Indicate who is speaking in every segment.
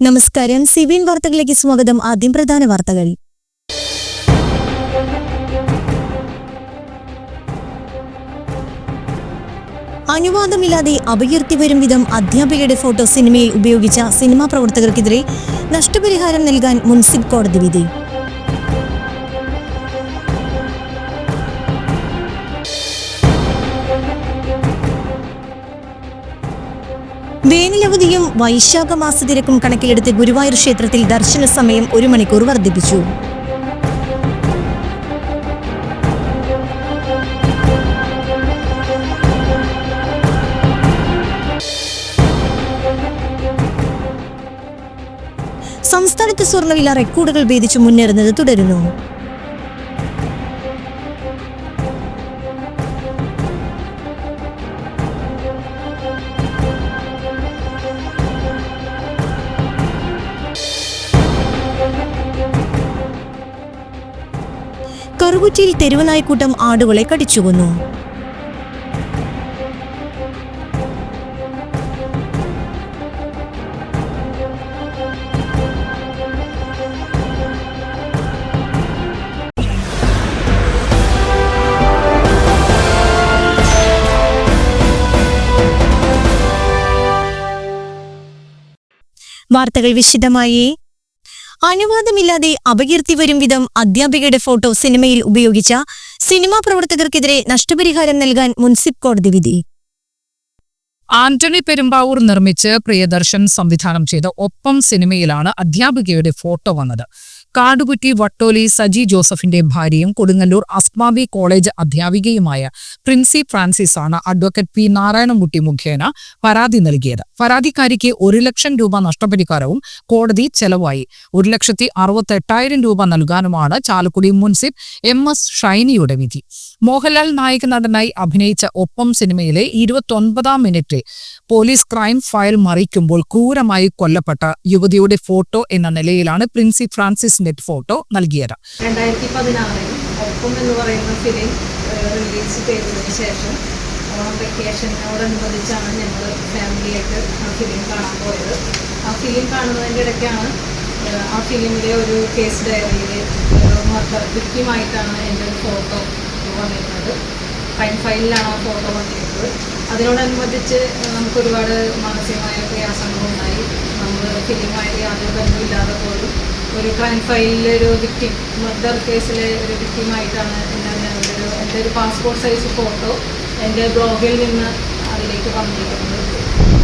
Speaker 1: നമസ്കാരം. സിബിൻ വാർത്തകളിലേക്ക് സ്വാഗതം. ആദ്യം പ്രധാന വാർത്തകൾ. അനുവാദമില്ലാതെ അപകീർത്തി വരും വിധം അധ്യാപികയുടെ ഫോട്ടോ സിനിമയിൽ ഉപയോഗിച്ച സിനിമാ പ്രവർത്തകർക്കെതിരെ നഷ്ടപരിഹാരം നൽകാൻ മുൻസിഫ് കോടതി വിധി. വേനലവധിയും വൈശാഖ മാസ തിരക്കും കണക്കിലെടുത്ത് ഗുരുവായൂർ ക്ഷേത്രത്തിൽ ദർശന സമയം ഒരു മണിക്കൂർ വർദ്ധിപ്പിച്ചു. സംസ്ഥാനത്ത് സ്വർണവില റെക്കോർഡുകൾ ഭേദിച്ചു മുന്നേറുന്നത് തുടരുന്നു. കറുകുറ്റിയിൽ തെരുവനായ്ക്കൂട്ടം ആടുകളെ കടിച്ചുകൊന്നു. വാർത്തകൾ വിശദമായി. അനുവാദമില്ലാതെ അപകീർത്തി വരും വിധം അധ്യാപികയുടെ ഫോട്ടോ സിനിമയിൽ ഉപയോഗിച്ച സിനിമാ പ്രവർത്തകർക്കെതിരെ നഷ്ടപരിഹാരം നൽകാൻ മുൻസിഫ് കോടതി വിധി.
Speaker 2: ആന്റണി പെരുമ്പാവൂർ നിർമ്മിച്ച് പ്രിയദർശൻ സംവിധാനം ചെയ്ത ഒപ്പം സിനിമയിലാണ് അധ്യാപികയുടെ ഫോട്ടോ വന്നത്. കാടുകുറ്റി വട്ടോലി സജി ജോസഫിന്റെ ഭാര്യയും കൊടുങ്ങല്ലൂർ അസ്മാബി കോളേജ് അധ്യാപികയുമായ പ്രിൻസി ഫ്രാൻസിസ് ആണ് അഡ്വക്കേറ്റ് പി നാരായണൻകുട്ടി മുഖേന പരാതി നൽകിയത്. പരാതിക്കാരിക്ക് ഒരു ലക്ഷം രൂപ നഷ്ടപരിഹാരവും കോടതി ചെലവായി. ഒരു ലക്ഷത്തി അറുപത്തെട്ടായിരം രൂപ നൽകാനുമാണ് ചാലക്കുടി മുൻസിഫ് എം എസ് ഷൈനിയുടെ വിധി. മോഹൻലാൽ നായക നടനായി അഭിനയിച്ച ഒപ്പം സിനിമയിലെ ഇരുപത്തൊൻപതാം മിനിറ്റ് പോലീസ് ക്രൈം ഫയൽ മറിക്കുമ്പോൾ ക്രൂരമായി കൊല്ലപ്പെട്ട യുവതിയുടെ ഫോട്ടോ എന്ന നിലയിലാണ് പ്രിൻസി ഫ്രാൻസിസ് നെറ്റ് ഫോട്ടോ നൽകിയത്
Speaker 3: രണ്ടായിരത്തി പതിനാറിൽ ഒപ്പം എന്ന് പറയുന്ന ഫിലിം റിലീസ് ചെയ്തതിന് ശേഷം ഓണം വെക്കേഷനോടനുബന്ധിച്ചാണ് ഞങ്ങൾ ഫാമിലിയായിട്ട് ആ ഫിലിം കാണാൻ പോയത്. ആ ഫിലിം കാണുന്നതിന്റെ ഇടയ്ക്കാണ് ആ ഫിലിമിലെ ഒരു കേസ് ഡയറിയിൽ മർദ്ദർ വിക്റ്റിമായിട്ടാണ് എന്റെ ഒരു ഫോട്ടോ വന്നിരുന്നത്. ടൈം ഫയലിലാണ് ആ ഫോട്ടോ വന്നിരുന്നത്. അതിനോടനുബന്ധിച്ച് നമുക്ക് ഒരുപാട് മാനസികമായ പ്രയാസങ്ങളുണ്ടായി. നമ്മൾ ഫിലിമായിട്ട് യാതൊരു ബന്ധമില്ലാതെ പോലും ഒരു ക്രൈം ഫയലിലെ ഒരു വിക്ടിം മർഡർ കേസിലെ ഒരു വിക്ടിമായിട്ടാണ് എന്നെ ഞങ്ങളുടെ ഒരു എന്റെ ഒരു പാസ്പോർട്ട് സൈസ് ഫോട്ടോ എന്റെ ബ്ലോഗിൽ നിന്ന് അതിലേക്ക് വന്നിരിക്കുന്നത്.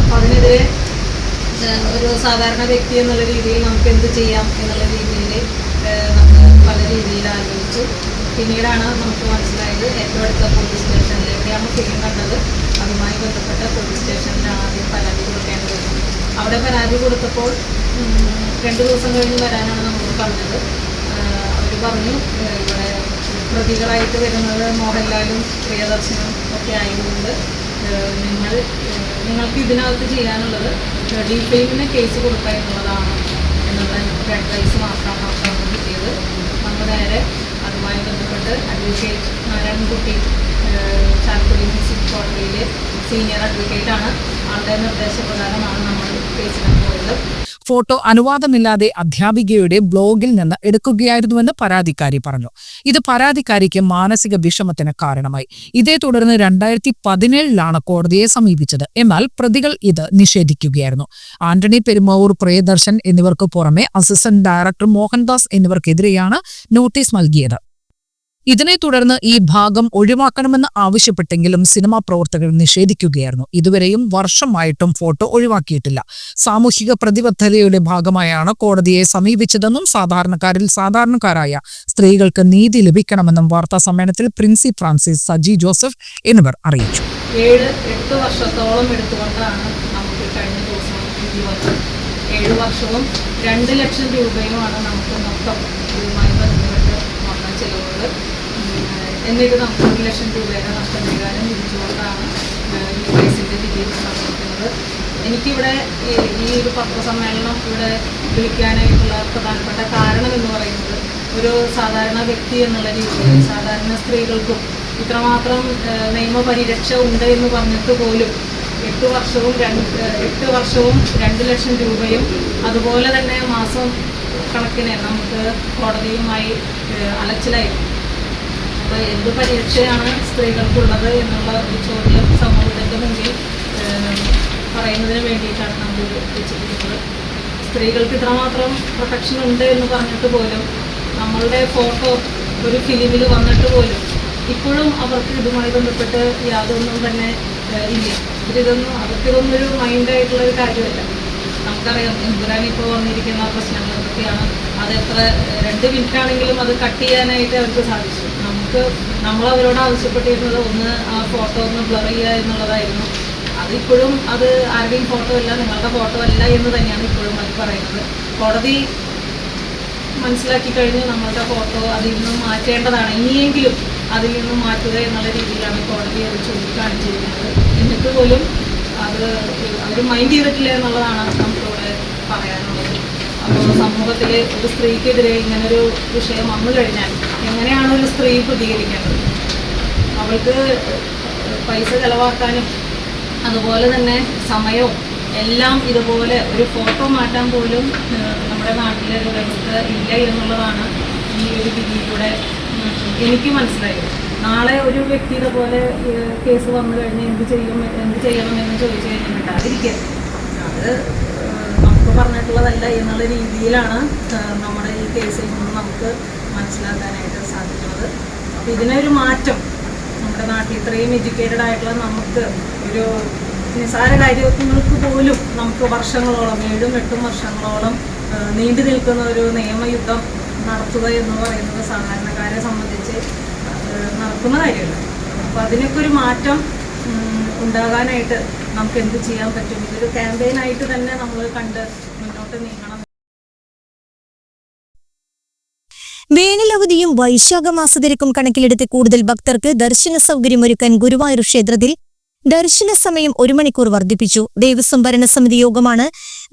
Speaker 3: അപ്പോൾ അതിനെതിരെ ഒരു സാധാരണ വ്യക്തി എന്നുള്ള രീതിയിൽ നമുക്ക് എന്ത് ചെയ്യാം എന്നുള്ള രീതിയിൽ നമ്മൾ പല രീതിയിൽ ആലോചിച്ചു. പിന്നീടാണ് നമുക്ക് മനസ്സിലായത് ഏറ്റവും അടുത്ത പോലീസ് സ്റ്റേഷനിൽ എവിടെയാണ് ഫിലിം കണ്ടത്. അതുമായി ബന്ധപ്പെട്ട പോലീസ് സ്റ്റേഷനിലാണ് ആദ്യം പരാതി കൊടുക്കേണ്ടത്. അവിടെ പരാതി കൊടുത്തപ്പോൾ രണ്ട് ദിവസം കഴിഞ്ഞ് വരാനാണ് നമ്മൾ പറഞ്ഞത്. അവർ പറഞ്ഞു ഇവിടെ പ്രതികളായിട്ട് വരുന്നത് മോഹൻലാലും പ്രിയദർശനും ഒക്കെ ആയതുകൊണ്ട് നിങ്ങൾ നിങ്ങൾക്ക് ഇതിനകത്ത് ചെയ്യാനുള്ളത് ഡിഫെയിമിന് കേസ് കൊടുക്കുക എന്നുള്ളതാണ് എന്നുള്ള ഒരു അഡ്വൈസ് മാത്രമാണ് നമുക്ക് കിട്ടിയത്. നമ്മൾ നേരെ അതുമായി ബന്ധപ്പെട്ട് അഡ്വക്കേറ്റ് നാരായണൻകുട്ടി ചാലക്കുടി മുനിസിപ്പൽ കോടതിയിലെ സീനിയർ അഡ്വക്കേറ്റാണ്. ആളുടെ നിർദ്ദേശപ്രകാരമാണ് നമ്മൾ കേസിന് പോയത്.
Speaker 2: ഫോട്ടോ അനുവാദമില്ലാതെ അധ്യാപികയുടെ ബ്ലോഗിൽ നിന്ന് എടുക്കുകയായിരുന്നുവെന്ന് പരാതിക്കാരി പറഞ്ഞു. ഇത് പരാതിക്കാരിക്ക് മാനസിക വിഷമത്തിന് കാരണമായി. ഇതേ തുടർന്ന് രണ്ടായിരത്തി പതിനേഴിലാണ് കോടതിയെ സമീപിച്ചത്. എന്നാൽ പ്രതികൾ ഇത് നിഷേധിക്കുകയായിരുന്നു. ആന്റണി പെരുമാവൂർ പ്രിയദർശൻ എന്നിവർക്ക് പുറമെ അസിസ്റ്റന്റ് ഡയറക്ടർ മോഹൻദാസ് എന്നിവർക്കെതിരെയാണ് നോട്ടീസ് നൽകിയത്. ഇതിനെ തുടർന്ന് ഈ ഭാഗം ഒഴിവാക്കണമെന്ന് ആവശ്യപ്പെട്ടെങ്കിലും സിനിമാ പ്രവർത്തകർ നിഷേധിക്കുകയായിരുന്നു. ഇതുവരെയും വർഷമായിട്ടും ഫോട്ടോ ഒഴിവാക്കിയിട്ടില്ല. സാമൂഹിക പ്രതിബദ്ധതയുടെ ഭാഗമായാണ് കോടതിയെ സമീപിച്ചതെന്നും സാധാരണക്കാരിൽ സാധാരണക്കാരായ സ്ത്രീകൾക്ക് നീതി ലഭിക്കണമെന്നും വാർത്താ സമ്മേളനത്തിൽ പ്രിൻസി ഫ്രാൻസിസ് സജി ജോസഫ് എന്നിവർ അറിയിച്ചു.
Speaker 3: ഏഴ് എട്ട് ഏഴ് വർഷവും രണ്ട് ലക്ഷം രൂപയുമാണ് നമുക്ക് മൊത്തം ഇതുമായി ബന്ധപ്പെട്ട് വന്ന ചിലവുകൾ എന്നിട്ട് നമുക്ക് ഒരു ലക്ഷം രൂപയുടെ നഷ്ടപരിഹാരം വിധിച്ചുകൊണ്ടാണ് ഏഹ്, ഈ കേസിന്റെ വിധി പറഞ്ഞിരിക്കുന്നത് എനിക്കിവിടെ ഈ- ഒരു പത്രസമ്മേളനം ഇവിടെ വിളിക്കാനായിട്ടുള്ള പ്രധാനപ്പെട്ട കാരണം എന്ന് പറയുന്നത് ഒരു സാധാരണ വ്യക്തി എന്നുള്ള രീതിയിൽ സാധാരണ സ്ത്രീകൾക്കും ഇത്രമാത്രം നിയമപരിരക്ഷ ഉണ്ട് എന്ന് പറഞ്ഞിട്ട് പോലും എട്ട് വർഷവും രണ്ട് എട്ട് വർഷവും രണ്ട് ലക്ഷം രൂപയും അതുപോലെ തന്നെ മാസം കണക്കിന് നമുക്ക് കോടതിയുമായി അലച്ചിലായിരുന്നു അപ്പോൾ എന്ത് പരീക്ഷയാണ് സ്ത്രീകൾക്കുള്ളത് എന്നുള്ള ഒരു ചോദ്യം സമൂഹത്തിന്റെ മുന്നിൽ പറയുന്നതിന് വേണ്ടിയിട്ടാണ് നമ്മൾ വെച്ചിരിക്കുന്നത്. സ്ത്രീകൾക്ക് ഇത്രമാത്രം പ്രൊട്ടക്ഷൻ ഉണ്ട് എന്ന് പറഞ്ഞിട്ട് പോലും നമ്മളുടെ ഫോട്ടോ ഒരു ഫിലിമിൽ വന്നിട്ട് പോലും ഇപ്പോഴും അവർക്ക് ഇതുമായി ബന്ധപ്പെട്ട് യാതൊന്നും തന്നെ ഇല്ല. അവർക്കിതൊന്നും ഒരു മൈൻഡായിട്ടുള്ള ഒരു കാര്യമല്ല. നമുക്കറിയാം എമ്പുരാൻ ഇപ്പോൾ വന്നിരിക്കുന്ന പ്രശ്നങ്ങൾ? എന്തൊക്കെയാണ് അത് രണ്ട് മിനിറ്റ് ആണെങ്കിലും അത് കട്ട് ചെയ്യാനായിട്ട് അവർക്ക് സാധിച്ചു. നമുക്ക് നമ്മൾ അവരോട് ആവശ്യപ്പെട്ടിരുന്നത് ഒന്ന് ആ ഫോട്ടോ ഒന്ന് ബ്ലർ ചെയ്യുക എന്നുള്ളതായിരുന്നു. അതിപ്പോഴും അത് ആരുടെയും ഫോട്ടോ അല്ല നിങ്ങളുടെ ഫോട്ടോ അല്ല എന്ന് തന്നെയാണ് ഇപ്പോഴും അത് പറയുന്നത്. കോടതി മനസ്സിലാക്കി കഴിഞ്ഞ് നമ്മളുടെ ഫോട്ടോ അതിൽ നിന്നും മാറ്റേണ്ടതാണ്. ഇനിയെങ്കിലും അതിൽ നിന്നും മാറ്റുക എന്നുള്ള രീതിയിലാണ് കോടതി അത് ചൂണ്ടിക്കാണിച്ചിരിക്കുന്നത്. എന്നിട്ട് പോലും അത് അവർ മൈൻഡ് ചെയ്തിട്ടില്ല എന്നുള്ളതാണ് നമുക്കിവിടെ പറയാനുള്ളത്. സമൂഹത്തിൽ ഒരു സ്ത്രീക്കെതിരെ ഇങ്ങനൊരു വിഷയം വന്നു കഴിഞ്ഞാൽ എങ്ങനെയാണ് ഒരു സ്ത്രീ പ്രതികരിക്കേണ്ടത്? അവൾക്ക് പൈസ ചെലവാക്കാനും അതുപോലെ തന്നെ സമയവും എല്ലാം ഇതുപോലെ ഒരു ഫോട്ടോ മാറ്റാൻ പോലും നമ്മുടെ നാട്ടിലെ ഒരു വ്യവസ്ഥ ഇല്ല എന്നുള്ളതാണ് ഈ ഒരു വിധിയിലൂടെ എനിക്ക് മനസ്സിലായത്. നാളെ ഒരു വ്യക്തിയുടെ പോലെ കേസ് വന്നു കഴിഞ്ഞാൽ എന്ത് ചെയ്യും എന്ത് ചെയ്യണം എന്ന് ചോദിച്ചു കഴിഞ്ഞാൽ അത് ഏഹ്, പറഞ്ഞിട്ടുള്ളതല്ല എന്നുള്ള രീതിയിലാണ് നമ്മുടെ ഈ കേസിൽ നിന്ന് നമുക്ക് മനസ്സിലാക്കാനായിട്ട് സാധിക്കുന്നത്. അപ്പോൾ ഇതിനൊരു മാറ്റം. നമ്മുടെ നാട്ടിൽ ഇത്രയും എഡ്യൂക്കേറ്റഡ് ആയിട്ടുള്ള നമുക്ക് ഒരു നിസാര കാര്യങ്ങൾക്ക് പോലും നമുക്ക് വർഷങ്ങളോളം ഏഴും എട്ടും വർഷങ്ങളോളം നീണ്ടു നിൽക്കുന്ന ഒരു നിയമയുദ്ധം നടത്തുക എന്ന് പറയുന്നത് സാധാരണക്കാരെ സംബന്ധിച്ച് നടക്കുന്ന കാര്യമല്ല. അപ്പോൾ അതിനൊക്കെ ഒരു മാറ്റം ഉണ്ടാകാനായിട്ട് നമുക്ക് എന്ത് ചെയ്യാൻ പറ്റും? ഇതൊരു ക്യാമ്പയിനായിട്ട് തന്നെ നമ്മൾ കണ്ട് മുന്നോട്ട് നീങ്ങണം.
Speaker 1: വേനലവധിയും വൈശാഖ മാസത്തിരക്കും കണക്കിലെടുത്ത് കൂടുതൽ ഭക്തർക്ക് ദർശന സൗകര്യമൊരുക്കാൻ ഗുരുവായൂർ ക്ഷേത്രത്തിൽ ദർശന സമയം ഒരു മണിക്കൂർ വർദ്ധിപ്പിച്ചു. ദേവസ്വം ഭരണസമിതി യോഗമാണ്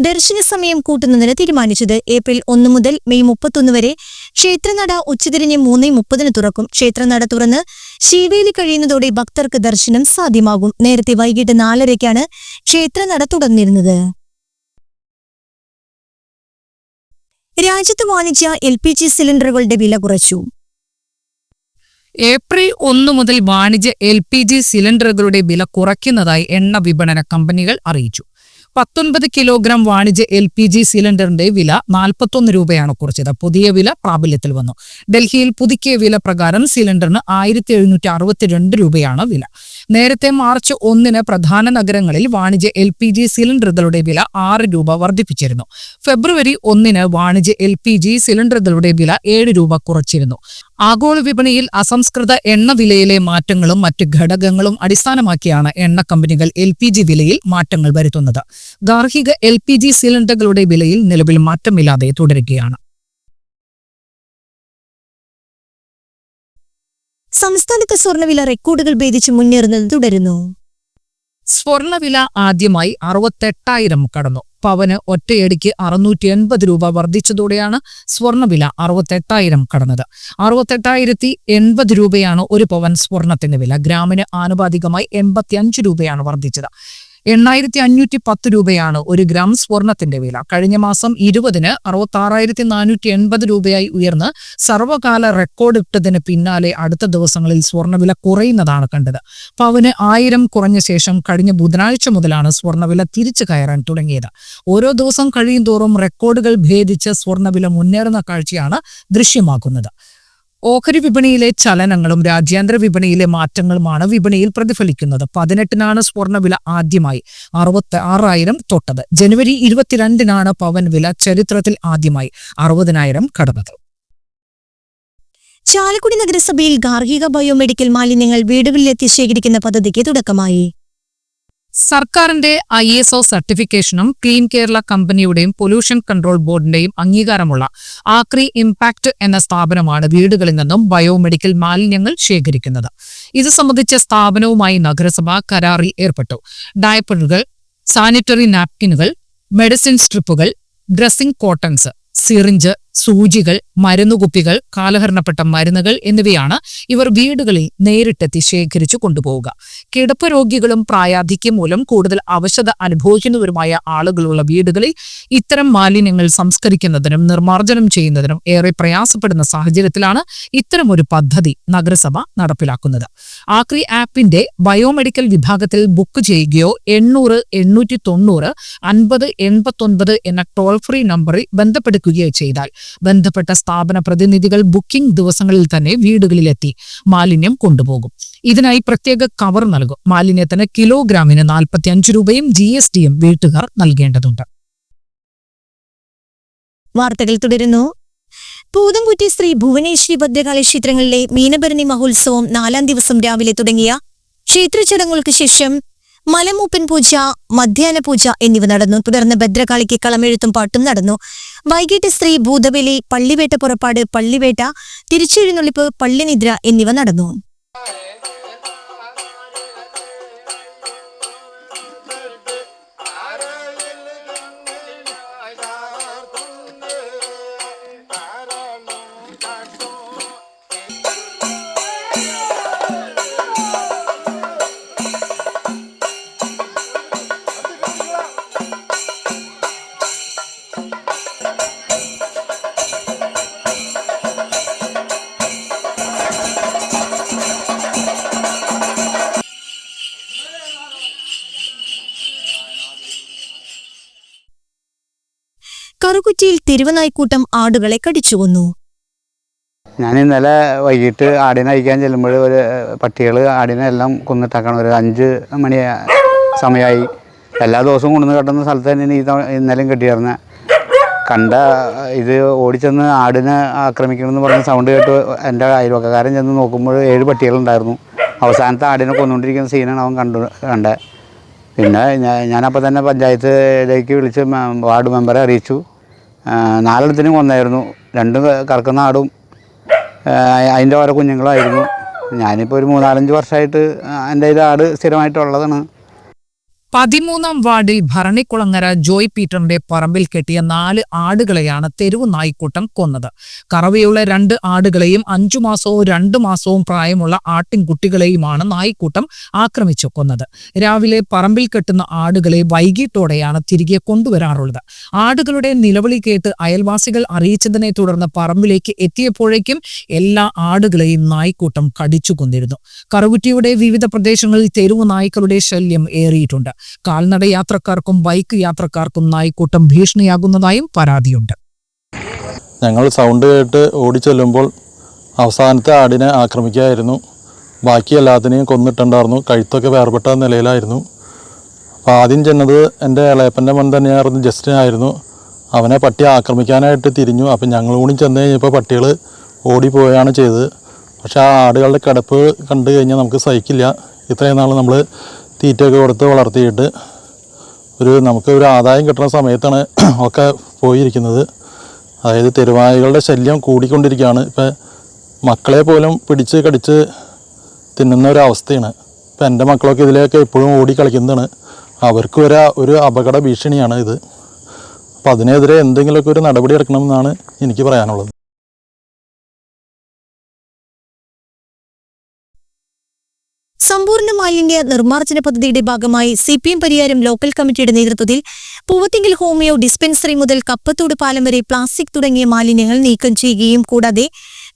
Speaker 1: ദർശന സമയം കൂട്ടുന്നതിന് തീരുമാനിച്ചത്. ഏപ്രിൽ ഒന്ന് മുതൽ മെയ് മുപ്പത്തൊന്ന് വരെ ക്ഷേത്രനട ഉച്ചതിരിഞ്ഞ് മൂന്ന് മുപ്പതിന് തുറക്കും. ക്ഷേത്രനട തുറന്ന് ശീവേലി കഴിയുന്നതോടെ ഭക്തർക്ക് ദർശനം സാധ്യമാകും. നേരത്തെ വൈകിട്ട് നാലരയ്ക്കാണ് ക്ഷേത്രനട തുടർന്നിരുന്നത് രാജ്യത്ത് വാണിജ്യ എൽ പി ജി സിലിണ്ടറുകളുടെ വില കുറച്ചു.
Speaker 2: ഏപ്രിൽ ഒന്ന് മുതൽ വാണിജ്യ എൽ പി ജി സിലിണ്ടറുകളുടെ വില കുറയ്ക്കുന്നതായി എണ്ണ വിപണന കമ്പനികൾ അറിയിച്ചു. പത്തൊൻപത് കിലോഗ്രാം വാണിജ്യ എൽ പി ജി സിലിണ്ടറിന്റെ വില നാൽപ്പത്തൊന്ന് രൂപയാണ് കുറച്ചത്. പുതിയ വില പ്രാബല്യത്തിൽ വന്നു. ഡൽഹിയിൽ പുതുക്കിയ വില പ്രകാരം സിലിണ്ടറിന് ആയിരത്തി രൂപയാണ് വില. നേരത്തെ മാർച്ച് ഒന്നിന് പ്രധാന നഗരങ്ങളിൽ വാണിജ്യ എൽ പി ജി സിലിണ്ടറുകളുടെ വില ആറ് രൂപ വർദ്ധിപ്പിച്ചിരുന്നു. ഫെബ്രുവരി ഒന്നിന് വാണിജ്യ എൽ പി ജി സിലിണ്ടറുകളുടെ വില ഏഴ് രൂപ കുറച്ചിരുന്നു. ആഗോള വിപണിയിൽ അസംസ്കൃത എണ്ണ വിലയിലെ മാറ്റങ്ങളും മറ്റ് ഘടകങ്ങളും അടിസ്ഥാനമാക്കിയാണ് എണ്ണ കമ്പനികൾ എൽ പി ജി വിലയിൽ മാറ്റങ്ങൾ വരുത്തുന്നത്. ഗാർഹിക എൽ പി ജി സിലിണ്ടറുകളുടെ വിലയിൽ നിലവിൽ മാറ്റമില്ലാതെ തുടരുകയാണ്.
Speaker 1: സംസ്ഥാനത്ത് സ്വർണവില റെക്കോർഡുകൾ ഭേദിച്ച് മുന്നേറുന്നത് തുടരുന്നു.
Speaker 2: സ്വർണവില ആദ്യമായി അറുപത്തെട്ടായിരം കടന്നു. പവന് ഒറ്റയടിക്ക് അറുന്നൂറ്റി എൺപത് രൂപ വർദ്ധിച്ചതോടെയാണ് സ്വർണവില അറുപത്തെട്ടായിരം കടന്നത്. അറുപത്തെട്ടായിരത്തി എൺപത് രൂപയാണ് ഒരു പവൻ സ്വർണത്തിന്റെ വില. ഗ്രാമിന് ആനുപാതികമായി എൺപത്തിയഞ്ച് രൂപയാണ് വർദ്ധിച്ചത്. എണ്ണായിരത്തി അഞ്ഞൂറ്റി പത്ത് രൂപയാണ് ഒരു ഗ്രാം സ്വർണത്തിന്റെ വില. കഴിഞ്ഞ മാസം ഇരുപതിന് അറുപത്തി ആറായിരത്തി നാനൂറ്റി എൺപത് രൂപയായി ഉയർന്ന് സർവകാല റെക്കോർഡ് ഇട്ടതിന് പിന്നാലെ അടുത്ത ദിവസങ്ങളിൽ സ്വർണവില കുറയുന്നതാണ് കണ്ടത്. പവന് ആയിരം കുറഞ്ഞ ശേഷം കഴിഞ്ഞ ബുധനാഴ്ച മുതലാണ് സ്വർണവില തിരിച്ചു കയറാൻ തുടങ്ങിയത്. ഓരോ ദിവസം കഴിയുന്തോറും റെക്കോർഡുകൾ ഭേദിച്ച് സ്വർണവില മുന്നേറുന്ന കാഴ്ചയാണ് ദൃശ്യമാക്കുന്നത് ഓഹരി വിപണിയിലെ ചലനങ്ങളും രാജ്യാന്തര വിപണിയിലെ മാറ്റങ്ങളുമാണ് വിപണിയിൽ പ്രതിഫലിക്കുന്നത്. പതിനെട്ടിനാണ് സ്വർണവില ആദ്യമായി അറുപത്തി ആറായിരം തൊട്ടത്. ജനുവരി ഇരുപത്തിരണ്ടിനാണ് പവൻ വില ചരിത്രത്തിൽ ആദ്യമായി അറുപതിനായിരം കടന്നത്.
Speaker 1: ചാലക്കുടി നഗരസഭയിൽ ഗാർഹിക ബയോമെഡിക്കൽ മാലിന്യങ്ങൾ വീടുകളിലെത്തി ശേഖരിക്കുന്ന പദ്ധതിക്ക് തുടക്കമായി.
Speaker 2: സർക്കാരിന്റെ ഐ എസ് ഒ സർട്ടിഫിക്കേഷനും ക്ലീൻ കേരള കമ്പനിയുടെയും പൊല്യൂഷൻ കൺട്രോൾ ബോർഡിന്റെയും അംഗീകാരമുള്ള ആക്രി ഇംപാക്ട് എന്ന സ്ഥാപനമാണ് വീടുകളിൽ നിന്നും ബയോമെഡിക്കൽ മാലിന്യങ്ങൾ ശേഖരിക്കുന്നത്. ഇത് സംബന്ധിച്ച സ്ഥാപനവുമായി നഗരസഭ കരാറിൽ ഏർപ്പെട്ടു. ഡയപ്പറുകൾ സാനിറ്ററി നാപ്കിനുകൾ മെഡിസിൻ സ്ട്രിപ്പുകൾ ഡ്രസ്സിംഗ് കോട്ടൺസ് സിറിഞ്ച് സൂചികൾ മരുന്നുകുപ്പികൾ കാലഹരണപ്പെട്ട മരുന്നുകൾ എന്നിവയാണ് ഇവർ വീടുകളിൽ നേരിട്ടെത്തി ശേഖരിച്ചു കൊണ്ടുപോവുക. കിടപ്പ് രോഗികളും പ്രായാധിക്യം മൂലം കൂടുതൽ അവശത അനുഭവിക്കുന്നവരുമായ ആളുകളുള്ള വീടുകളിൽ ഇത്തരം മാലിന്യങ്ങൾ സംസ്കരിക്കുന്നതിനും നിർമ്മാർജനം ചെയ്യുന്നതിനും ഏറെ പ്രയാസപ്പെടുന്ന സാഹചര്യത്തിലാണ് ഇത്തരമൊരു പദ്ധതി നഗരസഭ നടപ്പിലാക്കുന്നത്. ആക്രി ആപ്പിന്റെ ബയോമെഡിക്കൽ വിഭാഗത്തിൽ ബുക്ക് ചെയ്യുകയോ എണ്ണൂറ് എണ്ണൂറ്റി തൊണ്ണൂറ് അൻപത് എൺപത്തൊൻപത് എന്ന ടോൾ ഫ്രീ നമ്പറിൽ ബന്ധപ്പെടുകയോ ചെയ്താൽ ബന്ധപ്പെട്ട സ്ഥാപന പ്രതിനിധികൾ ബുക്കിംഗ് ദിവസങ്ങളിൽ തന്നെ വീടുകളിലെത്തി മാലിന്യം കൊണ്ടുപോകും. ഇതിനായി പ്രത്യേക കവർ നൽകും. മാലിന്യത്തിന് കിലോഗ്രാമിന് നാൽപ്പത്തി അഞ്ച് രൂപയും ജി എസ് ടിയും വീട്ടുകാർ നൽകേണ്ടതുണ്ട്.
Speaker 1: വാർത്തകൾ തുടരുന്നു. പൂതംകുറ്റി ശ്രീ ഭുവനേശ്വരി ഭദ്രകാളി ക്ഷേത്രങ്ങളിലെ മീനഭരണി മഹോത്സവം നാലാം ദിവസം രാവിലെ തുടങ്ങിയ ക്ഷേത്ര ചടങ്ങുകൾക്ക് ശേഷം മലമൂപ്പൻ പൂജ മധ്യാഹ്ന പൂജ എന്നിവ നടന്നു. തുടർന്ന് ഭദ്രകാളിക്ക് കളമെഴുത്തും പാട്ടും നടന്നു. വൈകിട്ട് സ്ത്രീ ഭൂതബലി പള്ളിവേട്ട പുറപ്പാട് പള്ളിവേട്ട തിരിച്ചെഴുന്നള്ളിപ്പ് പള്ളിനിദ്ര എന്നിവ നടന്നു. കറുകുറ്റിയിൽ തിരുവനായ്ക്കൂട്ടം ആടുകളെ കടിച്ചുകൊന്നു
Speaker 4: ഞാൻ ഇന്നലെ വൈകിട്ട് ആടിനെ അയക്കാൻ ചെല്ലുമ്പോൾ ഒരു പട്ടികൾ ആടിനെ എല്ലാം കൊന്നിട്ടാക്കണം ഒരു അഞ്ച് മണി സമയമായി എല്ലാ ദിവസവും കൊണ്ടുവന്ന് കെട്ടുന്ന സ്ഥലത്ത് തന്നെ ഈ ഇന്നലെയും കെട്ടിയിരുന്നെ കണ്ട ഇത് ഓടിച്ചെന്ന് ആടിനെ ആക്രമിക്കണമെന്ന് പറഞ്ഞ സൗണ്ട് കേട്ട് എന്റെ അയൽവക്കക്കാരൻ ചെന്ന് നോക്കുമ്പോൾ ഏഴ് പട്ടികളുണ്ടായിരുന്നു. അവസാനത്തെ ആടിനെ കൊന്നുകൊണ്ടിരിക്കുന്ന സീനാണ് അവൻ കണ്ടു കണ്ടത് പിന്നെ ഞാനപ്പോൾ തന്നെ പഞ്ചായത്തിലേക്ക് വിളിച്ച് വാർഡ് മെമ്പറെ അറിയിച്ചു. നാലെണ്ണത്തിനും കൊന്നായിരുന്നു. രണ്ട് കറക്കുന്ന ആടും അതിന്റെ ഓരോ കുഞ്ഞുങ്ങളായിരുന്നു ഞാനിപ്പോൾ ഒരു മൂന്നാലഞ്ച് വർഷമായിട്ട് എന്റെ ഇത് ആട് സ്ഥിരമായിട്ടുള്ളതാണ്.
Speaker 2: പതിമൂന്നാം വാർഡിൽ ഭരണിക്കുളങ്ങര ജോയ് പീറ്ററിന്റെ പറമ്പിൽ കെട്ടിയ നാല് ആടുകളെയാണ് തെരുവു നായ്ക്കൂട്ടം കൊന്നത്. കറവയുള്ള രണ്ട് ആടുകളെയും അഞ്ചു മാസവും രണ്ടു മാസവും പ്രായമുള്ള ആട്ടിൻകുട്ടികളെയുമാണ് നായ്ക്കൂട്ടം ആക്രമിച്ചു കൊന്നത്. രാവിലെ പറമ്പിൽ കെട്ടുന്ന ആടുകളെ വൈകിട്ടോടെയാണ് തിരികെ കൊണ്ടുവരാറുള്ളത്. ആടുകളുടെ നിലവിളി കേട്ട് അയൽവാസികൾ അറിയിച്ചതിനെ തുടർന്ന് പറമ്പിലേക്ക് എത്തിയപ്പോഴേക്കും എല്ലാ ആടുകളെയും നായ്ക്കൂട്ടം കടിച്ചു കൊന്നിരുന്നു കറുകുറ്റിയുടെ വിവിധ പ്രദേശങ്ങളിൽ തെരുവു നായ്ക്കളുടെ ശല്യം ഏറിയിട്ടുണ്ട്. കാൽനട യാത്രക്കാർക്കും ബൈക്ക് യാത്രക്കാർക്കും നായ്ക്കൂട്ടം ഭീഷണിയാകുന്നതായും പരാതിയുണ്ട്.
Speaker 5: ഞങ്ങൾ സൗണ്ട് കേട്ട് ഓടി ഓടിച്ചെല്ലുമ്പോൾ അവസാനത്തെ ആടിനെ ആക്രമിക്കുകയായിരുന്നു. ബാക്കി എല്ലാത്തിനെയും കൊന്നിട്ടുണ്ടായിരുന്നു. കഴുത്തൊക്കെ വേർപെട്ട നിലയിലായിരുന്നു. അപ്പോൾ ആദ്യം ചെന്നത് എന്റെ ഇളയപ്പന്റെ മൺ തന്നെയായിരുന്നു. ജസ്റ്റിനായിരുന്നു അവനെ പട്ടി ആക്രമിക്കാനായിട്ട് തിരിഞ്ഞു. അപ്പം ഞങ്ങൾ കൂടി ചെന്ന് കഴിഞ്ഞപ്പോൾ പട്ടികൾ ഓടിപ്പോവുകയാണ് ചെയ്തത്. പക്ഷേ ആ ആടുകളുടെ കിടപ്പ് കണ്ടു കഴിഞ്ഞാൽ നമുക്ക് സഹിക്കില്ല. ഇത്രയും നാൾ നമ്മൾ തീറ്റയൊക്കെ കൊടുത്ത് വളർത്തിയിട്ട് ഒരു നമുക്ക് ഒരു ആദായം കിട്ടുന്ന സമയത്താണ് ഒക്കെ പോയിരിക്കുന്നത്. അതായത് തെരുവായികളുടെ ശല്യം കൂടിക്കൊണ്ടിരിക്കുകയാണ്. ഇപ്പം മക്കളെ പോലും പിടിച്ച് കടിച്ച് തിന്നുന്ന ഒരവസ്ഥയാണ് ഇപ്പം എന്റെ മക്കളൊക്കെ ഇതിലേക്ക് എപ്പോഴും ഓടി കളിക്കുന്നതാണ്. അവർക്ക് വരെ ഒരു അപകട ഭീഷണിയാണ് ഇത്. അപ്പം അതിനെതിരെ എന്തെങ്കിലുമൊക്കെ ഒരു നടപടി എടുക്കണമെന്നാണ് എനിക്ക് പറയാനുള്ളത്.
Speaker 1: സമ്പൂർണ മാലിന്യ നിർമ്മാർജന പദ്ധതിയുടെ ഭാഗമായി C P M Pariyaram local കമ്മിറ്റിയുടെ നേതൃത്വത്തിൽ പൂവത്തിങ്കിൽ ഹോമിയോ ഡിസ്പെൻസറി മുതൽ കപ്പത്തോട് പാലം വരെ പ്ലാസ്റ്റിക് തുടങ്ങിയ മാലിന്യങ്ങൾ നീക്കം ചെയ്യുകയും കൂടാതെ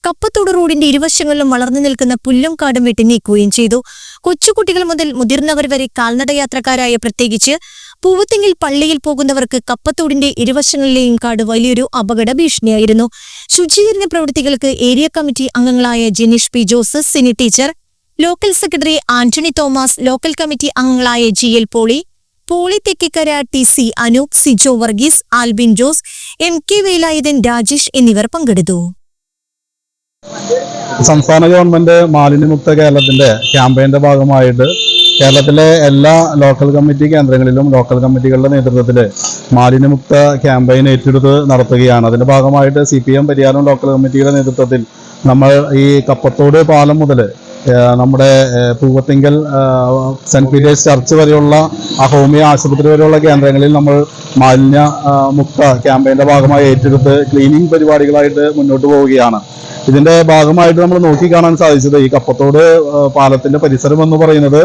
Speaker 1: കപ്പത്തോട് റോഡിന്റെ ഇരുവശങ്ങളിലും വളർന്നു നിൽക്കുന്ന പുല്ലും കാടും വെട്ടി നീക്കുകയും ചെയ്തു. കൊച്ചുകുട്ടികൾ മുതൽ മുതിർന്നവർ വരെ കാൽനട യാത്രക്കാരായ പ്രത്യേകിച്ച് പൂവത്തിങ്കിൽ പള്ളിയിൽ പോകുന്നവർക്ക് കപ്പത്തോടിന്റെ ഇരുവശങ്ങളിലെയും കാട് വലിയൊരു അപകട ഭീഷണിയായിരുന്നു ശുചീകരണ പ്രവൃത്തികൾക്ക് ഏരിയ കമ്മിറ്റി അംഗങ്ങളായ Janeesh P Joseph Sini teacher local secretary Antony Thomas local committee അംഗങ്ങളായ G L Poly Poly Thekkikkara T C Anoop Sijo Varghese Albin Jose M K Velayudhan Rajesh എന്നിവർ പങ്കെടുത്തു.
Speaker 6: സംസ്ഥാന ഗവൺമെന്റ് മാലിന്യമുക്ത കേരളത്തിന്റെ ക്യാമ്പയിന്റെ ഭാഗമായിട്ട് കേരളത്തിലെ എല്ലാ ലോക്കൽ കമ്മിറ്റി കേന്ദ്രങ്ങളിലും ലോക്കൽ കമ്മിറ്റികളുടെ നേതൃത്വത്തിൽ മാലിന്യമുക്ത ക്യാമ്പയിൻ ഏറ്റെടുത്ത് നടത്തുകയാണ്. അതിന്റെ ഭാഗമായിട്ട് C P M Pariyaram local കമ്മിറ്റിയുടെ നേതൃത്വത്തിൽ നമ്മൾ ഈ കപ്പത്തോട് പാലം മുതൽ നമ്മുടെ പൂവത്തിങ്കൽ സെന്റ് പീറ്റേഴ്സ് ചർച്ച് വരെയുള്ള ആ ഹോമിയോ ആശുപത്രി വരെയുള്ള കേന്ദ്രങ്ങളിൽ നമ്മൾ മാലിന്യ മുക്ത ക്യാമ്പയിന്റെ ഭാഗമായി ഏറ്റെടുത്ത് ക്ലീനിങ് പരിപാടികളായിട്ട് മുന്നോട്ട് പോവുകയാണ്. ഇതിന്റെ ഭാഗമായിട്ട് നമ്മൾ നോക്കിക്കാണാൻ സാധിച്ചത് ഈ കപ്പത്തോട് പാലത്തിന്റെ പരിസരം എന്ന് പറയുന്നത്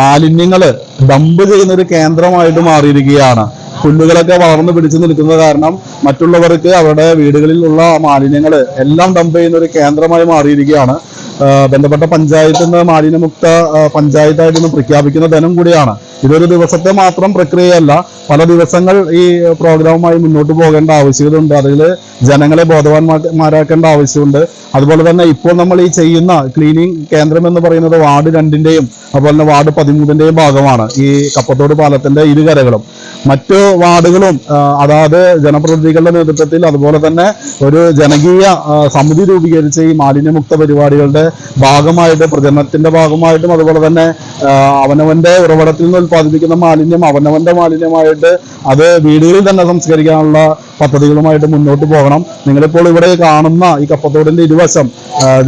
Speaker 6: മാലിന്യങ്ങൾ ഡംപ് ചെയ്യുന്ന ഒരു കേന്ദ്രമായിട്ട് മാറിയിരിക്കുകയാണ്. പുല്ലുകളൊക്കെ വളർന്നു പിടിച്ചു നിൽക്കുന്നത് കാരണം മറ്റുള്ളവർക്ക് അവരുടെ വീടുകളിലുള്ള മാലിന്യങ്ങൾ എല്ലാം ഡംപ് ചെയ്യുന്ന ഒരു കേന്ദ്രമായി മാറിയിരിക്കുകയാണ്. ബന്ധപ്പെട്ട പഞ്ചായത്തിൽ നിന്ന് മാലിന്യമുക്ത പഞ്ചായത്തായിട്ട് പ്രഖ്യാപിക്കുന്ന ധനം കൂടിയാണ്. ഇതൊരു ദിവസത്തെ മാത്രം പ്രക്രിയയല്ല പല ദിവസങ്ങൾ ഈ പ്രോഗ്രാമുമായി മുന്നോട്ട് പോകേണ്ട ആവശ്യകതയുണ്ട്. അതിൽ ജനങ്ങളെ ബോധവാന്മാരാക്കേണ്ട ആവശ്യമുണ്ട്. അതുപോലെ തന്നെ ഇപ്പോൾ നമ്മൾ ഈ ചെയ്യുന്ന ക്ലീനിങ് കേന്ദ്രം എന്ന് പറയുന്നത് വാർഡ് രണ്ടിന്റെയും അതുപോലെ തന്നെ വാർഡ് പതിമൂന്നിന്റെയും ഭാഗമാണ് ഈ കപ്പത്തോട് പാലത്തിന്റെ ഇരുകരകളും. മറ്റു വാർഡുകളും അതാത് ജനപ്രതിനിധികളുടെ നേതൃത്വത്തിൽ അതുപോലെ തന്നെ ഒരു ജനകീയ സമിതി രൂപീകരിച്ച് ഈ മാലിന്യമുക്ത പരിപാടികളുടെ ഭാഗമായിട്ട് പ്രചരണത്തിന്റെ ഭാഗമായിട്ടും അതുപോലെ തന്നെ അവനവന്റെ ഉറവിടത്തിൽ നിന്ന് ഉൽപ്പാദിപ്പിക്കുന്ന മാലിന്യം അവനവന്റെ മാലിന്യമായിട്ട് അത് വീടുകളിൽ തന്നെ സംസ്കരിക്കാനുള്ള പദ്ധതികളുമായിട്ട് മുന്നോട്ട് പോകണം. നിങ്ങളിപ്പോൾ ഇവിടെ കാണുന്ന ഈ കപ്പത്തോടിന്റെ ഇരുവശം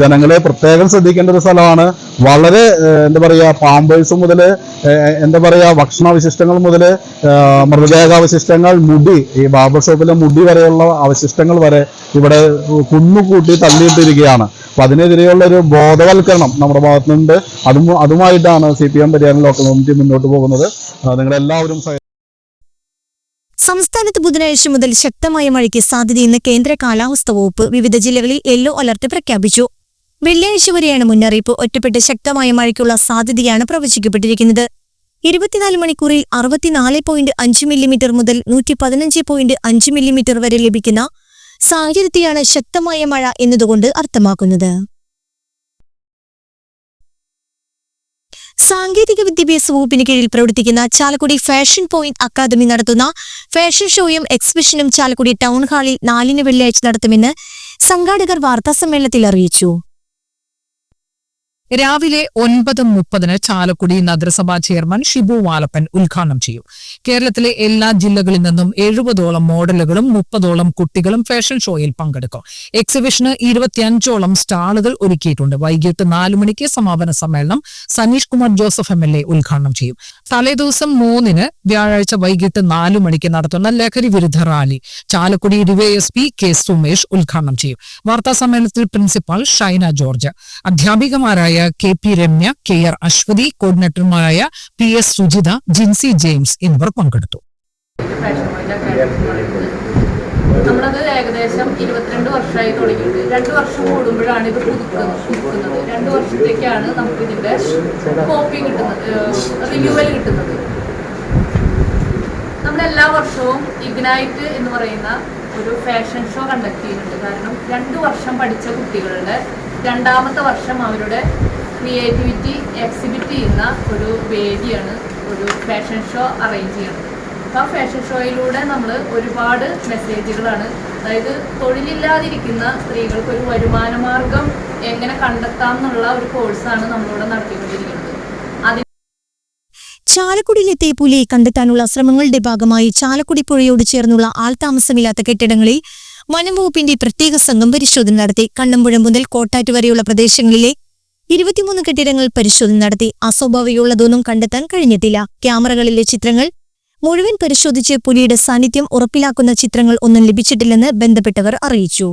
Speaker 6: ജനങ്ങളെ പ്രത്യേകം ശ്രദ്ധിക്കേണ്ട ഒരു സ്ഥലമാണ്. വളരെ എന്താ പറയാ പാമ്പേഴ്സ് മുതൽ എന്താ പറയാ ഭക്ഷണാവശിഷ്ടങ്ങൾ മുതൽ മൃതദേഹാവശിഷ്ടങ്ങൾ മുടി ഈ ബാബർ ഷോപ്പിലെ മുടി വരെയുള്ള അവശിഷ്ടങ്ങൾ വരെ ഇവിടെ കുന്നുകൂട്ടി തള്ളിയിട്ടിരിക്കുകയാണ്. അപ്പൊ അതിനെതിരെയുള്ള ഒരു ബോധവൽക്കരണം നമ്മുടെ ഭാഗത്തുനിന്നുണ്ട്. അതും അതുമായിട്ടാണ് സി പി എം പരിഹാരം ലോക്കൽ കമ്മിറ്റി മുന്നോട്ട് പോകുന്നത്. നിങ്ങളെല്ലാവരും
Speaker 1: സംസ്ഥാനത്ത് ബുധനാഴ്ച മുതൽ ശക്തമായ മഴയ്ക്ക് സാധ്യതയെന്ന് കേന്ദ്ര കാലാവസ്ഥാ വകുപ്പ് വിവിധ ജില്ലകളിൽ യെല്ലോ അലർട്ട് പ്രഖ്യാപിച്ചു. വെള്ളിയാഴ്ച വരെയാണ് മുന്നറിയിപ്പ്. ഒറ്റപ്പെട്ട് ശക്തമായ മഴയ്ക്കുള്ള സാധ്യതയാണ് പ്രവചിക്കപ്പെട്ടിരിക്കുന്നത്. ഇരുപത്തിനാല് മണിക്കൂറിൽ അറുപത്തിനാല് പോയിന്റ് അഞ്ച് മില്ലിമീറ്റർ മുതൽ നൂറ്റി പതിനഞ്ച് പോയിന്റ് അഞ്ച് മില്ലിമീറ്റർ വരെ ലഭിക്കുന്ന സാഹചര്യത്തെയാണ് ശക്തമായ മഴ എന്നതുകൊണ്ട് അർത്ഥമാക്കുന്നത്. സാങ്കേതിക വിദ്യാഭ്യാസ വകുപ്പിന് കീഴിൽ പ്രവർത്തിക്കുന്ന ചാലക്കുടി ഫാഷൻ പോയിന്റ് അക്കാദമി നടത്തുന്ന ഫാഷൻ ഷോയും എക്സിബിഷനും ചാലക്കുടി ടൗൺ ഹാളിൽ നാലിന് വെള്ളിയാഴ്ച നടത്തുമെന്ന് സംഘാടകർ വാർത്താസമ്മേളനത്തിൽ അറിയിച്ചു.
Speaker 2: രാവിലെ ഒൻപത് മുപ്പതിന് ചാലക്കുടി നഗരസഭാ ചെയർമാൻ ഷിബു വാലപ്പൻ ഉദ്ഘാടനം ചെയ്യും. കേരളത്തിലെ എല്ലാ ജില്ലകളിൽ നിന്നും എഴുപതോളം മോഡലുകളും മുപ്പതോളം കുട്ടികളും ഫാഷൻ ഷോയിൽ പങ്കെടുക്കും. എക്സിബിഷന് ഇരുപത്തിയഞ്ചോളം സ്റ്റാളുകൾ ഒരുക്കിയിട്ടുണ്ട്. വൈകിട്ട് നാലു മണിക്ക് സമാപന സമ്മേളനം സനീഷ് കുമാർ ജോസഫ് എം എൽ ഉദ്ഘാടനം ചെയ്യും. തലേദിവസം മൂന്നിന് വ്യാഴാഴ്ച വൈകിട്ട് നാലു മണിക്ക് നടത്തുന്ന ലഹരി വിരുദ്ധ rally Chalakudy DYSP K Sumesh ഉദ്ഘാടനം ചെയ്യും. വാർത്താ സമ്മേളനത്തിൽ principal Shaina George. അധ്യാപികമാരായ K P Ramya K R Aswathy കോർഡിനേറ്റർമാരായ P S Sujitha Jincy James എന്നിവർ പങ്കെടുത്തു.
Speaker 3: നമ്മളത് ഏകദേശം ഇരുപത്തിരണ്ട് വർഷമായി തുടങ്ങിയിട്ട് രണ്ട് വർഷം കൂടുമ്പോഴാണ് ഇത് പുതുക്കുന്നത്. രണ്ട് വർഷത്തേക്കാണ് നമുക്ക് ഇതിന്റെ കോപ്പി കിട്ടുന്നത് റിന്യൂവൽ കിട്ടുന്നത്. നമ്മൾ എല്ലാ വർഷവും ഇഗ്നൈറ്റ് എന്ന് പറയുന്ന ഒരു ഫാഷൻ ഷോ കണ്ടക്ട് ചെയ്യുന്നുണ്ട്. കാരണം രണ്ട് വർഷം പഠിച്ച കുട്ടികളുടെ രണ്ടാമത്തെ വർഷം അവരുടെ ക്രിയേറ്റിവിറ്റി എക്സിബിറ്റ് ചെയ്യുന്ന ഒരു വേദിയാണ് ഒരു ഫാഷൻ ഷോ അറേഞ്ച് ചെയ്യുന്നത്. അപ്പോൾ ആ ഫാഷൻ ഷോയിലൂടെ നമ്മൾ ഒരുപാട് മെസ്സേജുകളാണ് അതായത് തൊഴിലില്ലാതിരിക്കുന്ന സ്ത്രീകൾക്ക് ഒരു വരുമാന മാർഗം എങ്ങനെ കണ്ടെത്താം എന്നുള്ള ഒരു കോഴ്സാണ് നമ്മളിവിടെ നടത്തിക്കൊണ്ടിരിക്കുന്നത്.
Speaker 1: ചാലക്കുടിയിലെത്തെ പുലിയെ കണ്ടെത്താനുള്ള ശ്രമങ്ങളുടെ ഭാഗമായി ചാലക്കുടി പുഴയോട് ചേർന്നുള്ള ആൾതാമസമില്ലാത്ത കെട്ടിടങ്ങളിൽ വനം വകുപ്പിന്റെ പ്രത്യേക സംഘം പരിശോധന നടത്തി. കണ്ണമ്പുഴ മുതൽ കോട്ടാറ്റ് വരെയുള്ള പ്രദേശങ്ങളിലെ ഇരുപത്തിമൂന്ന് കെട്ടിടങ്ങൾ പരിശോധന നടത്തി. അസ്വാഭാവികമുള്ളതൊന്നും കണ്ടെത്താൻ കഴിഞ്ഞിട്ടില്ല. ക്യാമറകളിലെ ചിത്രങ്ങൾ മുഴുവൻ പരിശോധിച്ച് പുലിയുടെ സാന്നിധ്യം ഉറപ്പിലാക്കുന്ന ചിത്രങ്ങൾ ഒന്നും ലഭിച്ചിട്ടില്ലെന്ന് ബന്ധപ്പെട്ടവർ അറിയിച്ചു.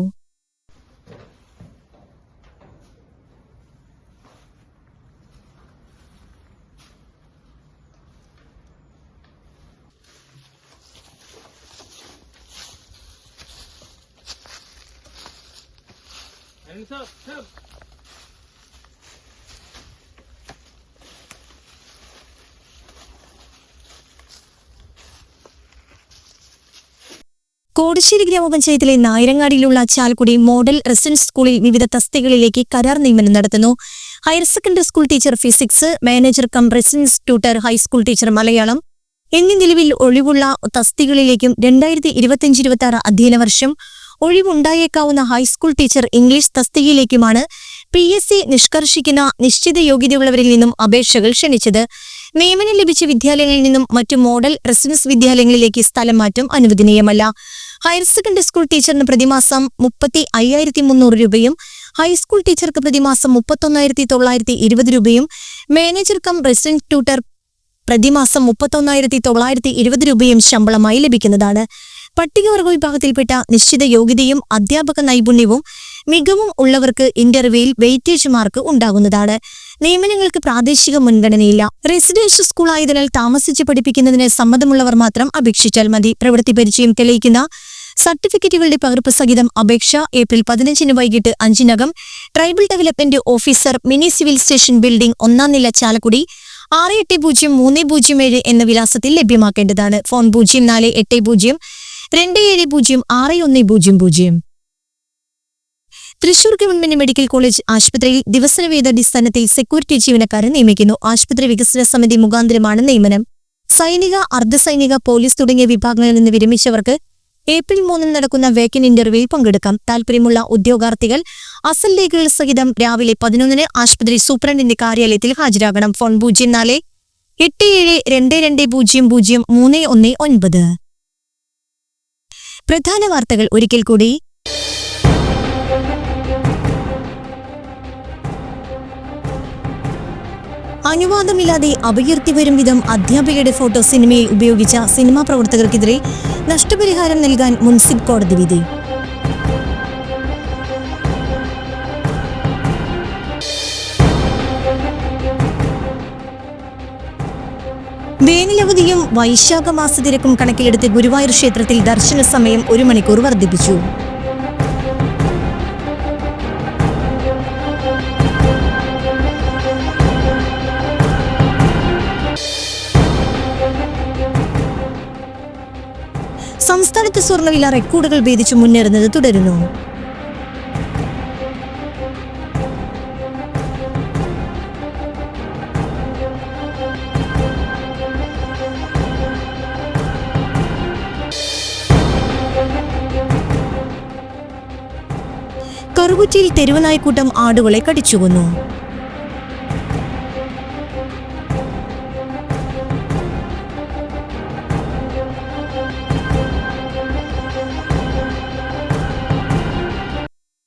Speaker 1: കോടശ്ശേരി ഗ്രാമപഞ്ചായത്തിലെ നായരങ്ങാടിയിലുള്ള ചാൽക്കുടി മോഡൽ റെസിഡൻസ് സ്കൂളിൽ വിവിധ തസ്തികകളിലേക്ക് കരാർ നിയമനം നടത്തുന്നു. Higher secondary school teacher physics manager cum residence tutor high school teacher Malayalam എന്നീ നിലവിൽ ഒഴിവുള്ള തസ്തികകളിലേക്കും രണ്ടായിരത്തി ഇരുപത്തിയഞ്ച് ഇരുപത്തി ആറ് അധ്യയന വർഷം ഒഴിവുണ്ടായേക്കാവുന്ന ഹൈസ്കൂൾ ടീച്ചർ ഇംഗ്ലീഷ് തസ്തികയിലേക്കുമാണ് പി എസ് സി നിഷ്കർഷിക്കുന്ന നിശ്ചിത യോഗ്യതയുള്ളവരിൽ നിന്നും അപേക്ഷകൾ ക്ഷണിച്ചത്. നിയമനം ലഭിച്ച വിദ്യാലയങ്ങളിൽ നിന്നും മറ്റു മോഡൽ റെസിഡൻസ് വിദ്യാലയങ്ങളിലേക്ക് സ്ഥലം മാറ്റം അനുവദനീയമല്ല. ഹയർ സെക്കൻഡറി സ്കൂൾ ടീച്ചറിന് പ്രതിമാസം മുപ്പത്തി അയ്യായിരത്തി മുന്നൂറ് രൂപയും ഹൈസ്കൂൾ ടീച്ചർക്ക് പ്രതിമാസം മുപ്പത്തൊന്നായിരത്തി തൊള്ളായിരത്തി ഇരുപത് രൂപയും മാനേജർ കം റെസിഡന്റ് ട്യൂട്ടർ പ്രതിമാസം മുപ്പത്തൊന്നായിരത്തി തൊള്ളായിരത്തി ഇരുപത് രൂപയും ശമ്പളമായി ലഭിക്കുന്നതാണ്. പട്ടികവർഗ വിഭാഗത്തിൽപ്പെട്ട നിശ്ചിത യോഗ്യതയും അധ്യാപക നൈപുണ്യവും മികവും ഉള്ളവർക്ക് ഇന്റർവ്യൂയിൽ വെയിറ്റേജ് മാർക്ക് ഉണ്ടാകുന്നതാണ്. നിയമനങ്ങൾക്ക് പ്രാദേശിക മുൻഗണനയില്ല. റെസിഡൻഷ്യൽ സ്കൂൾ ആയതിനാൽ താമസിച്ച് പഠിപ്പിക്കുന്നതിന് സമ്മതമുള്ളവർ മാത്രം അപേക്ഷിച്ചാൽ മതി. പ്രവൃത്തി പരിചയം തെളിയിക്കുന്ന സർട്ടിഫിക്കറ്റുകളുടെ പകർപ്പ് സഹിതം അപേക്ഷ ഏപ്രിൽ പതിനഞ്ചിന് വൈകിട്ട് അഞ്ചിനകം tribal development officer mini civil station building ഒന്നാം നില ചാലക്കുടി ആറ് എട്ട് പൂജ്യം മൂന്ന് പൂജ്യം ഏഴ് എന്ന വിലാസത്തിൽ ലഭ്യമാക്കേണ്ടതാണ്. ഫോൺ പൂജ്യം നാല് എട്ട് പൂജ്യം രണ്ട് ഏഴ് പൂജ്യം ആറ് ഒന്ന് പൂജ്യം പൂജ്യം. തൃശൂർ ഗവൺമെന്റ് മെഡിക്കൽ കോളേജ് ആശുപത്രിയിൽ ദിവസന വേദാടിസ്ഥാനത്തിൽ സെക്യൂരിറ്റി ജീവനക്കാരെ നിയമിക്കുന്നു. ആശുപത്രി വികസന സമിതി മുഖാന്തരമാണ് നിയമനം. സൈനിക അർദ്ധസൈനിക പോലീസ് തുടങ്ങിയ വിഭാഗങ്ങളിൽ നിന്ന് വിരമിച്ചവർക്ക് ഏപ്രിൽ മൂന്നിന് നടക്കുന്ന വേക്കൻ ഇന്റർവ്യൂവിൽ പങ്കെടുക്കാം. താൽപര്യമുള്ള ഉദ്യോഗാർത്ഥികൾ അസൽ രേഖകൾ സഹിതം രാവിലെ പതിനൊന്നിന് ആശുപത്രി സൂപ്രണ്ടിന്റെ കാര്യാലയത്തിൽ ഹാജരാകണം. ഫോൺ പൂജ്യം നാല് എട്ട് ഏഴ് രണ്ട് രണ്ട് പൂജ്യം പൂജ്യം മൂന്ന് ഒന്ന് ഒൻപത്. പ്രധാന വാർത്തകൾ ഒരിക്കൽ കൂടി. അനുവാദമില്ലാതെ അപകീർത്തി വരും വിധം അധ്യാപികയുടെ ഫോട്ടോ സിനിമയിൽ ഉപയോഗിച്ച സിനിമാ പ്രവർത്തകർക്കെതിരെ നഷ്ടപരിഹാരം നൽകാൻ മുൻസിഫ് കോടതി വിധി. വേനലവധിയും വൈശാഖ മാസത്തിരക്കും കണക്കിലെടുത്ത് ഗുരുവായൂർ ക്ഷേത്രത്തിൽ ദർശന സമയം ഒരു മണിക്കൂർ വർദ്ധിപ്പിച്ചു. സംസ്ഥാനത്ത് സ്വർണവില റെക്കോർഡുകൾ ഭേദിച്ചു മുന്നേറുന്നത് തുടരുന്നു. കറുകുറ്റിയിൽ തെരുവനായ്ക്കൂട്ടം ആടുകളെ കടിച്ചുകൊന്നു.